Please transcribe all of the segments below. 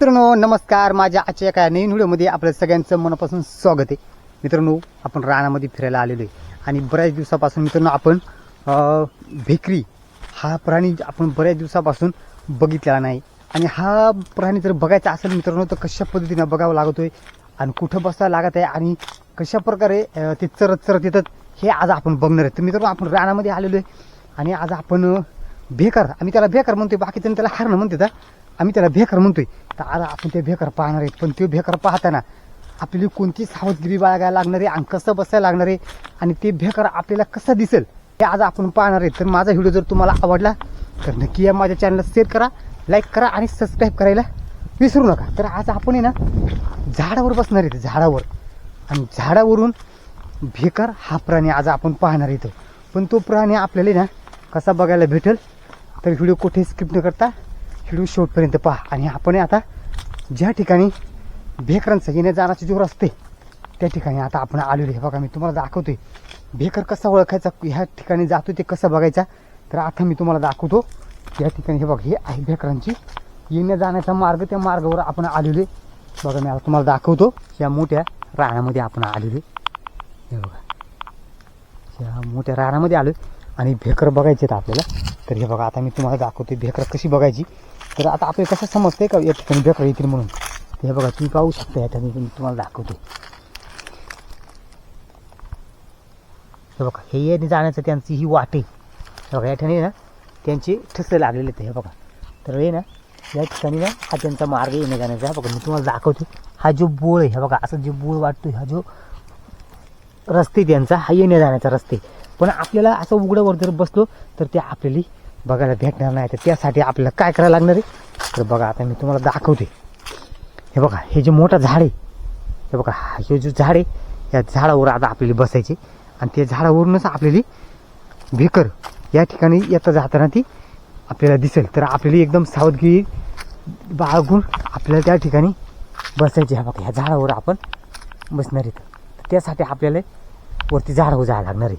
मित्रांनो नमस्कार. माझ्या आजच्या एका नवीन व्हिडिओमध्ये आपल्या सगळ्यांचं मनापासून स्वागत आहे. मित्रांनो आपण रानामध्ये फिरायला आलेलो आहे. आणि बऱ्याच दिवसापासून मित्रांनो आपण भेकरी हा प्राणी आपण बऱ्याच दिवसापासून बघितलेला नाही. आणि हा प्राणी जर बघायचा असेल मित्रांनो तर कशा पद्धतीनं बघावं आहे आणि कुठं बसायला लागत आहे आणि कशा प्रकारे ते चरत चरत येतात हे आज आपण बघणार आहे. तर मित्रांनो आपण रानामध्ये आलेलो आहे आणि आज आपण भेकर आम्ही त्याला भेकर म्हणतोय बाकीचं त्याला हरणं म्हणते आम्ही त्याला भेकर म्हणतोय. तर आज आपण ते भेकर पाहणार आहेत. पण ते भेकर पाहताना आपली कोणती सावधगिरी बाळगायला लागणार आहे? आणि कसं बसायला लागणार आहे? आणि ते भेकर आपल्याला कसं दिसेल? हे आज आपण पाहणार आहे तर माझा व्हिडिओ जर तुम्हाला आवडला तर नक्की या माझ्या चॅनलला शेअर करा लाईक करा आणि सबस्क्राईब करायला विसरू नका. तर आज आपण आहे ना झाडावर बसणार आहे झाडावर. आणि झाडावरून भेकर हा प्राणी आज आपण पाहणार इथं पण तो प्राणी आपल्याला ना कसा बघायला भेटेल? तर व्हिडिओ कुठे स्किप न करता खेडू शेवटपर्यंत पहा. आणि आपण आता ज्या ठिकाणी भेकरांचं येण्या जाण्याची जोर असते त्या ठिकाणी आता आपण आलेलो हे बघा मी तुम्हाला दाखवतोय. भेकर कसा ओळखायचा ह्या ठिकाणी जातो ते कसं बघायचा? तर आता मी तुम्हाला दाखवतो. या ठिकाणी हे बघा हे आहे भेकरांची येण्या जाण्याचा मार्ग. त्या मार्गावर आपण आलेलो आहे. बघा मी आता तुम्हाला दाखवतो. या मोठ्या राणामध्ये आपण आलेलो हे बघा. या मोठ्या राणामध्ये आलो आणि भेकर बघायचे आहेत आपल्याला. तर हे बघा आता मी तुम्हाला दाखवते भेकर कशी बघायची. तर आता आपल्याला कसं समजते का या ठिकाणी बेकार येतील म्हणून? हे बघा तुम्ही पाहू शकता या ठिकाणी मी तुम्हाला दाखवते. हे बघा हे येणे जाण्याचं त्यांची ही वाट आहे. हे बघा या ठिकाणी ना त्यांचे ठसे लागलेले आहेत हे बघा. तर हे ना या ठिकाणी ना हा त्यांचा मार्ग येणे जाण्याचा हा बघा मी तुम्हाला दाखवते. हा जो बोळ आहे हे बघा असं जो बोळ वाटतो हा जो रस्ते त्यांचा हा येण्या जाण्याचा रस्ते. पण आपल्याला असं उघड्यावर जर बसलो तर ते आपल्याला बघायला भेटणार नाही तर त्यासाठी आपल्याला काय करायला लागणार आहे? तर बघा आता मी तुम्हाला दाखवते. हे बघा हे जे मोठं झाड आहे हे बघा हे जे झाड आहे या झाडावर आता आपल्याला बसायचे. आणि त्या झाडावरूनच आपल्याला भेकर या ठिकाणी येता जाताना ती आपल्याला दिसेल. तर आपल्याला एकदम सावधगिरी बाळगून आपल्याला त्या ठिकाणी बसायचे. ह्या बघा ह्या झाडावर आपण बसणार आहेत तर त्यासाठी आपल्याला वरती झाडावर जायला लागणार आहे.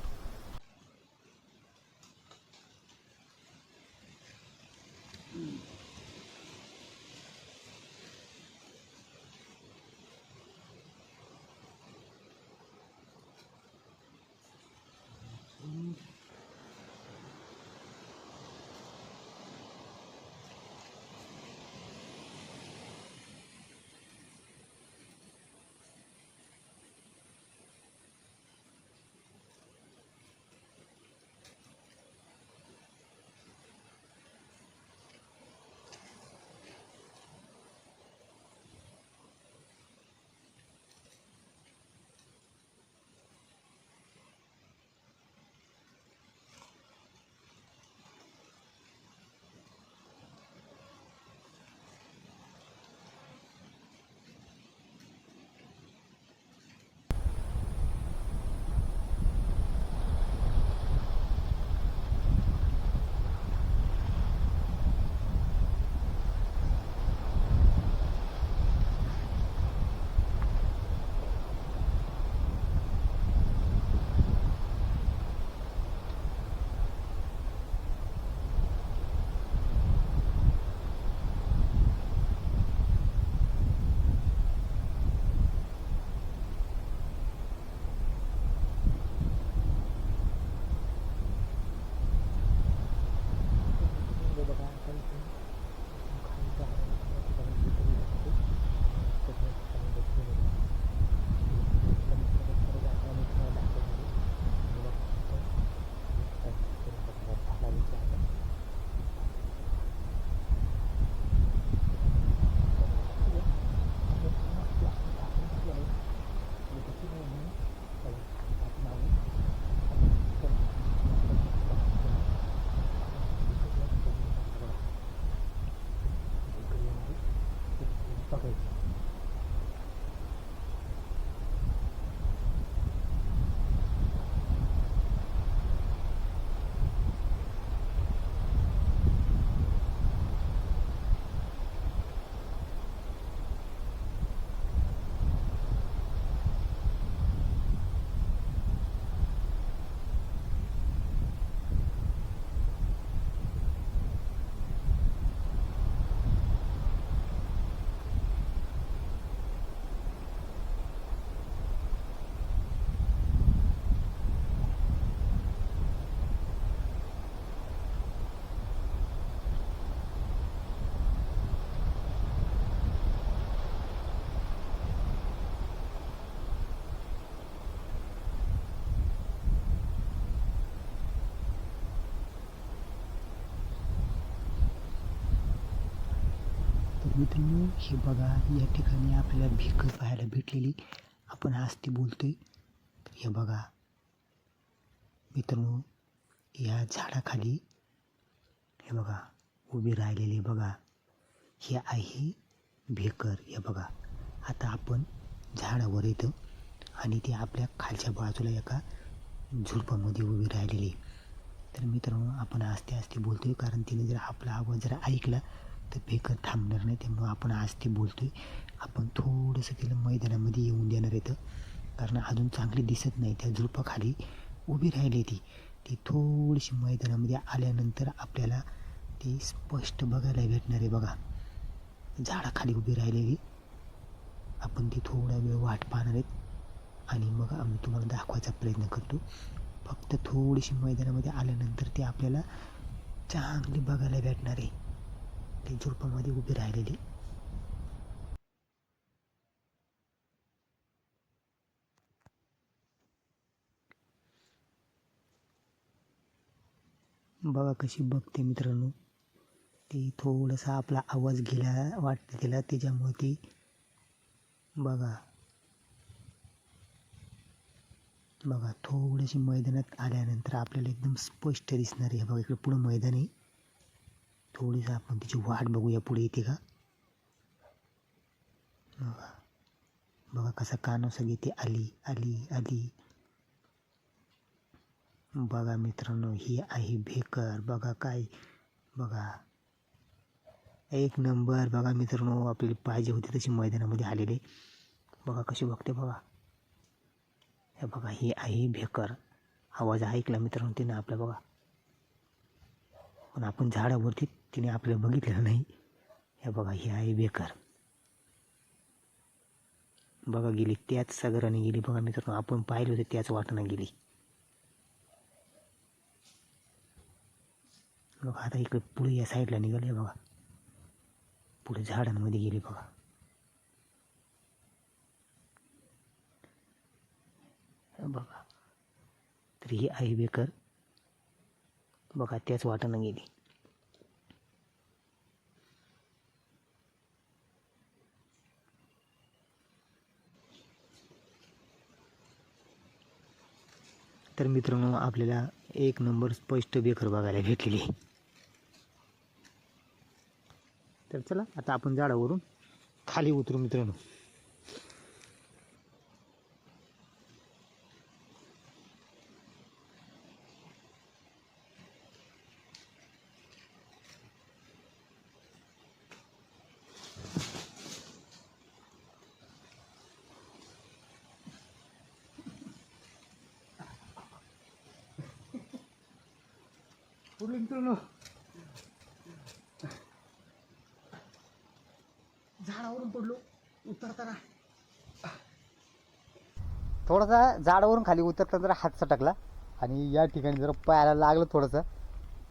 मित्रांनो हे बघा या ठिकाणी आपल्याला भिक पाहायला भेटलेली. आपण आज ती बोलतोय. हे बघा. मित्रांनो या झाडाखाली हे बघा उभी राहिलेली बघा. हे आहे भेकर हे बघा. आता आपण झाडावर येतो आणि ती आपल्या खालच्या बाजूला एका झुडपामध्ये उभी राहिलेली तर मित्रांनो आपण आस्ते आस्ते बोलतोय कारण तिने जर आपला आवाज जर ऐकला तर फेकत थांबणार नाही त्यामुळं आपण आज ते बोलतो आहे आपण थोडंसं तिला मैदानामध्ये येऊन देणार येतं कारण अजून चांगली दिसत नाही त्या झुडपाखाली उभी राहिली ती. ती थोडीशी मैदानामध्ये आल्यानंतर आपल्याला ती स्पष्ट बघायला भेटणार आहे बघा. झाडाखाली उभी राहिलेली. आपण ती थोडा वेळ वाट पाहणार आहेत. आणि मग आम्ही तुम्हाला दाखवायचा प्रयत्न करतो. फक्त थोडीशी मैदानामध्ये आल्यानंतर ती आपल्याला चांगली बघायला भेटणार आहे. ती झुडपामध्ये उभी राहिलेली. बघा कशी बघते मित्रांनो. ती थोडासा आपला आवाज गेला वाटते तिला त्याच्यामुळे ती बघा. बघा थोडीशी मैदानात आल्यानंतर आपल्याला एकदम स्पष्ट दिसणार आहे. बघा इकडे पुढं मैदान आहे. थोडीसं आपण तिची वाट बघूया पुढे येते का? बघा बघा कसा सगळी ते आली आली आली बघा मित्रांनो ही आहे भेकर बघा काय? बघा एक नंबर बघा मित्रांनो आपली पाहिजे होती तशी मैदानामध्ये आलेले. बघा कशी बघते बघा हे बघा ही आहे भेकर. आवाज ऐकला मित्रांनो तिनं आपला बघा. पण आपण झाडावरती तिने आपल्याला बघितलेलं नाही. हे बघा हे आहे बेकार. बघा गेली त्याच सागराने गेली. बघा मित्रांनो आपण पाहिलं होतं त्याच वाटानं गेली. बघा आता इकडे पुढे या साईडला निघाले बघा. पुढे झाडांमध्ये गेली बघा. बघा. तर ही आई बेकर. बघा त्याच वाटानं गेली. तर मित्रांनो आपल्याला एक नंबर स्पष्ट बेकर बघायला भेटलेली आहे. तर चला आता आपण झाडावरून खाली उतरू मित्रांनो पडलो झाडावरून पडलो. उतरताना थोडासा झाडावरून खाली उतरताना जरा हात सटकला. आणि या ठिकाणी जरा पायाला लागलं थोडंसं.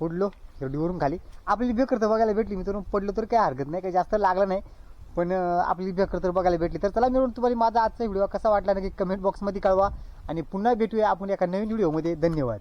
पडलो शिर्डीवरून खाली. आपली बेकर तर बघायला भेटली मित्रांनो. पडलो तर काही हरकत नाही काही जास्त लागलं नाही. पण आपली बेकर तर बघायला भेटली. तर चला मिळून तुम्हाला माझा आजचा व्हिडिओ कसा वाटला नक्की कमेंट बॉक्समध्ये कळवा. आणि पुन्हा भेटूया आपण एका नवीन व्हिडिओमध्ये. धन्यवाद.